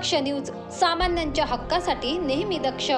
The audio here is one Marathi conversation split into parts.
दक्ष न्यूज सामान्यांच्या हक्कासाठी नेहमी दक्ष.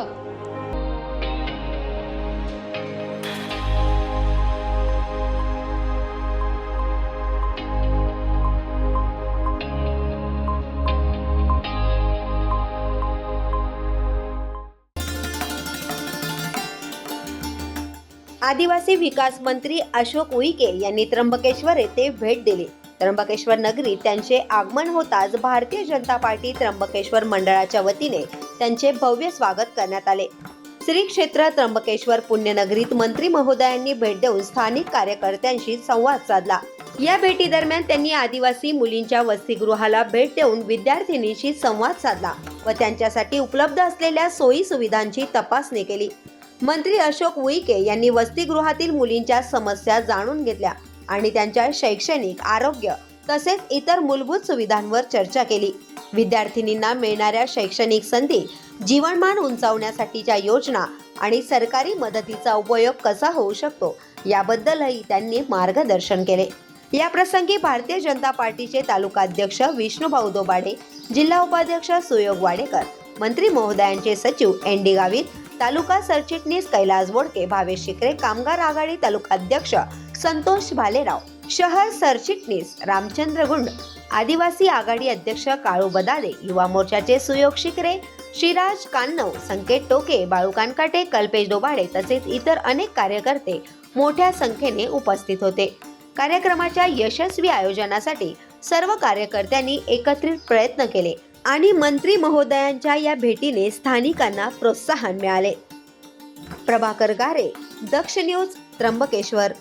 आदिवासी विकास मंत्री अशोक उईके यांनी त्र्यंबकेश्वर येथे भेट दिली. त्र्यंबकेश्वर नगरीत त्यांचे आगमन होताच भारतीय जनता पार्टी त्र्यंबकेश्वर मंडळाच्या वतीने त्यांचे भव्य स्वागत करण्यात आले. श्री क्षेत्र त्र्यंबकेश्वर पुण्यनगरीत मंत्री महोदयांनी भेट देऊन स्थानिक कार्यकर्त्यांशी संवाद साधला. या भेटी दरम्यान त्यांनी आदिवासी मुलींच्या वसतिगृहाला भेट देऊन विद्यार्थिनींशी संवाद साधला व त्यांच्यासाठी उपलब्ध असलेल्या सोयी सुविधांची तपासणी केली. मंत्री अशोक उईके यांनी वसतिगृहातील मुलींच्या समस्या जाणून घेतल्या. आणि त्यांच्या शैक्षणिक आरोग्य तसेच इतर मूलभूत सुविधांवर चर्चा केली. विद्यार्थिनींना मिळणाऱ्या शैक्षणिक संधी जीवनमान उंचावण्यासाठीच्या योजना आणि सरकारी मदतीचा उपयोग कसा होऊ शकतो याबद्दलही त्यांनी मार्गदर्शन केले. या प्रसंगी भारतीय जनता पार्टीचे तालुकाध्यक्ष विष्णुभाऊ दोबाडे जिल्हा उपाध्यक्ष सुयोग वाडेकर मंत्री महोदयांचे सचिव एन डी गावित तालुका सरचिटणीस कैलास बोडके भावेश शिकरे कामगार आघाडी तालुका अध्यक्ष संतोष भालेराव शहर सरचिटणीस रामचंद्र गुंड आदिवासी आघाडी अध्यक्ष काळू बदाले युवा मोर्चाचे सुयोग शिकरे शिराज कान्नव संकेत टोके बाळू कानकाटे कल्पेश डोबाडे तसेच इतर अनेक कार्यकर्ते मोठ्या संख्येने उपस्थित होते. कार्यक्रमाच्या यशस्वी आयोजनासाठी सर्व कार्यकर्त्यांनी एकत्रित प्रयत्न केले. आणि मंत्री महोदयांच्या या भेटीने स्थानिकांना प्रोत्साहन मिळाले. प्रभाकर गारे दक्ष न्यूज त्र्यंबकेश्वर.